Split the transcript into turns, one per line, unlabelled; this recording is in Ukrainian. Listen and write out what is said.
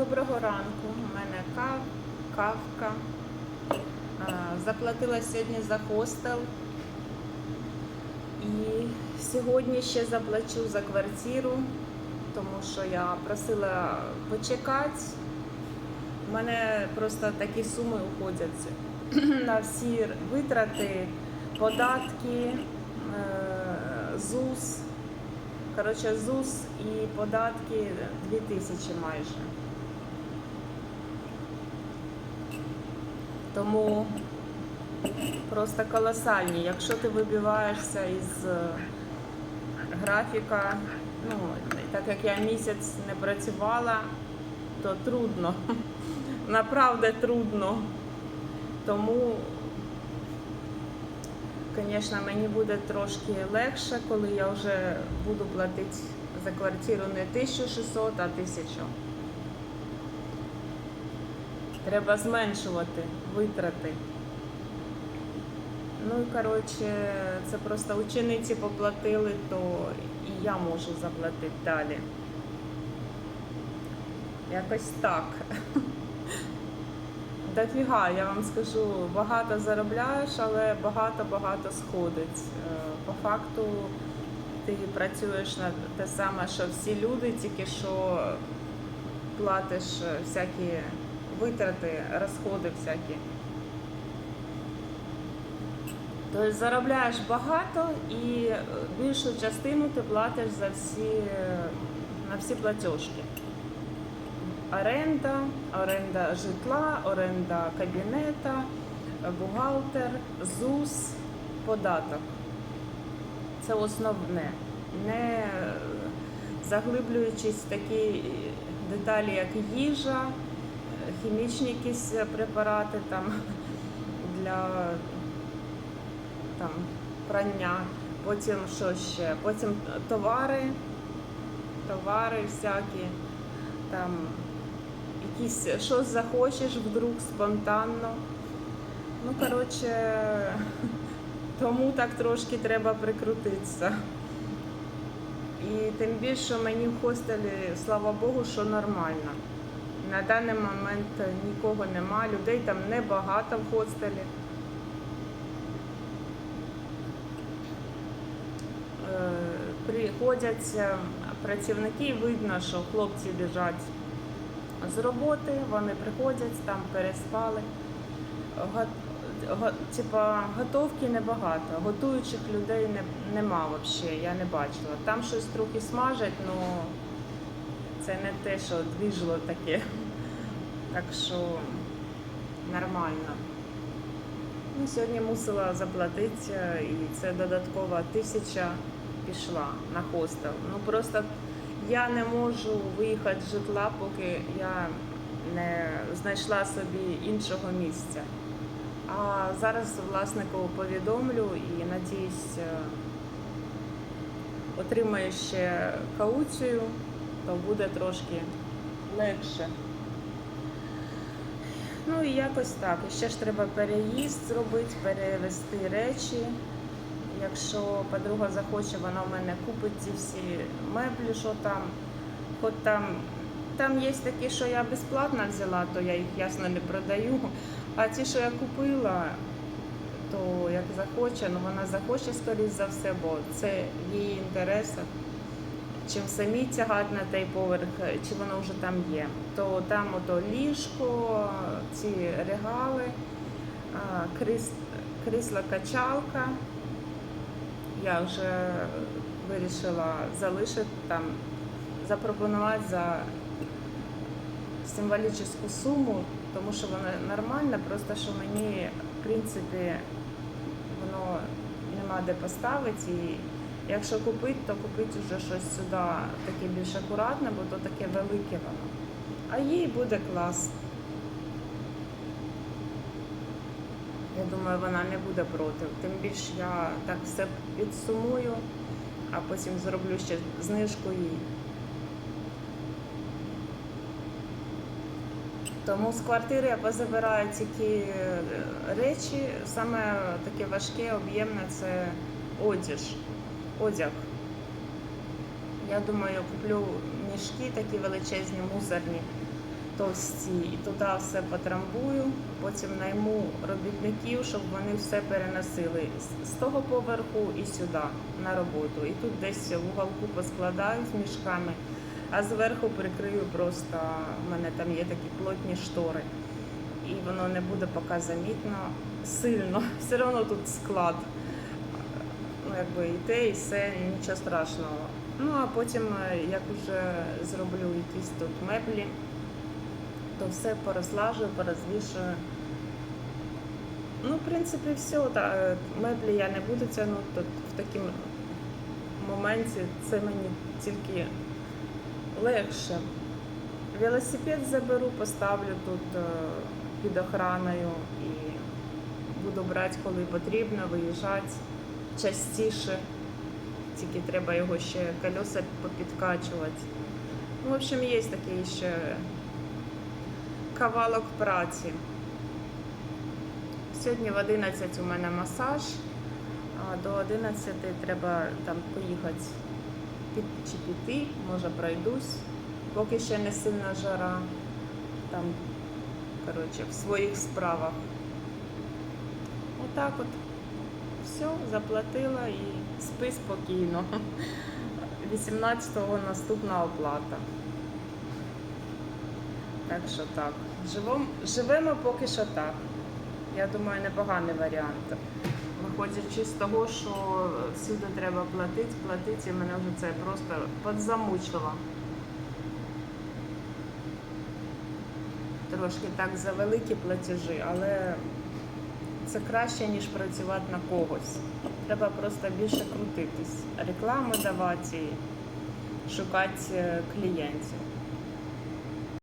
Доброго ранку. У мене кав, кавка. Заплатила сьогодні за хостел. І сьогодні ще заплачу за квартиру, тому що я просила почекати. У мене просто такі суми уходять на всі витрати, податки, е, ЗУС. Коротше, ЗУС і податки 2000 майже. Тому просто колосальні. Якщо ти вибиваєшся із е, графіка, ну, так як я місяць не працювала, то трудно. Направду трудно. Тому Звісно, мені буде трошки легше, коли я вже буду платити за квартиру не 1600, а 1000. Треба зменшувати витрати. Ну і коротше, це просто учениці поплатили, то і я можу заплатити далі. Якось так. Дофіга, я вам скажу, багато заробляєш, але багато-багато сходить. Е, По факту ти працюєш на те саме, що всі люди, тільки що платиш всякі витрати, розходи всякі. Тобто заробляєш багато і е, більшу частину ти платиш за всі, на всі платіжки оренда, оренда житла, оренда кабінета, бухгалтер, ЗУС, податок. Це основне. Не заглиблюючись в такі деталі, як їжа, хімічні якісь препарати там для там, прання, потім що ще, потім товари, товари всякі там якісь щось захочеш вдруг спонтанно. Ну, коротше, тому так трошки треба прикрутитися. І тим більше мені в хостелі, слава Богу, що нормально. На даний момент нікого нема, людей там небагато в хостелі. Е, Приходять е, працівники, видно, що хлопці біжать з роботи, вони приходять, там переспали. Типа готовки небагато, готуючих людей не, нема взагалі, я не бачила. Там щось трохи смажать, але це не те, що двіжло таке. Так що нормально. Ну, сьогодні мусила заплатити, і це додаткова тисяча пішла на хостел. Ну просто я не можу виїхати з житла, поки я не знайшла собі іншого місця. А зараз власнику повідомлю і надіюсь, е, отримаю ще кауцію, то буде трошки легше. Ну і якось так. І ще ж треба переїзд зробити, перевезти речі. Якщо подруга захоче, вона в мене купить ці всі меблі, що там. Хоч там, там є такі, що я безплатно взяла, то я їх ясно не продаю. А ті, що я купила, то як захоче, ну вона захоче, скоріш за все, бо це в її інтересах. Чим самі тягати на той поверх, чи воно вже там є. То там ото ліжко, ці регали, а, кріс, крісло-качалка. Я вже вирішила залишити там, запропонувати за символічну суму, тому що вона нормальна, просто що мені, в принципі, воно нема де поставити. І якщо купити, то купити вже щось сюди таке більш акуратне, бо то таке велике воно. А їй буде клас. Я думаю, вона не буде проти. Тим більше я так все підсумую, а потім зроблю ще знижку їй. Тому з квартири я позабираю тільки е, речі, саме таке важке, об'ємне це одяг. Одяг. Я думаю, куплю мішки такі величезні, мусорні, товсті, і туди все потрамбую, потім найму робітників, щоб вони все переносили з- того поверху і сюди на роботу. І тут десь в уголку поскладаю з мішками, а зверху прикрию просто, в мене там є такі плотні штори. І воно не буде поки замітно сильно. Все одно тут склад. Якби і те, і все, нічого страшного. Ну а потім, як вже зроблю якісь тут меблі, то все порозлажую, порозвішую. Ну, в принципі, все. Та, е, меблі я не буду тягнути. Тут в такому моменті це мені тільки легше. Велосипед заберу, поставлю тут е, під охраною і буду брати, коли потрібно, виїжджати частіше. Тільки треба його ще колеса попідкачувати. Ну, в общем, є такий ще кавалок праці. Сьогодні в 11 у мене масаж, а до 11 треба там поїхати під, чи піти, може пройдусь, поки ще не сильна жара. Там, коротше, в своїх справах. Отак от. Все, заплатила і спи спокійно. 18-го наступна оплата. Так що так. Живем, живемо поки що так. Я думаю, непоганий варіант. Виходячи з того, що всюди треба платити, платити, і мене вже це просто подзамучило. Трошки так за великі платежі, але це краще, ніж працювати на когось. Треба просто більше крутитись, рекламу давати, шукати е, клієнтів.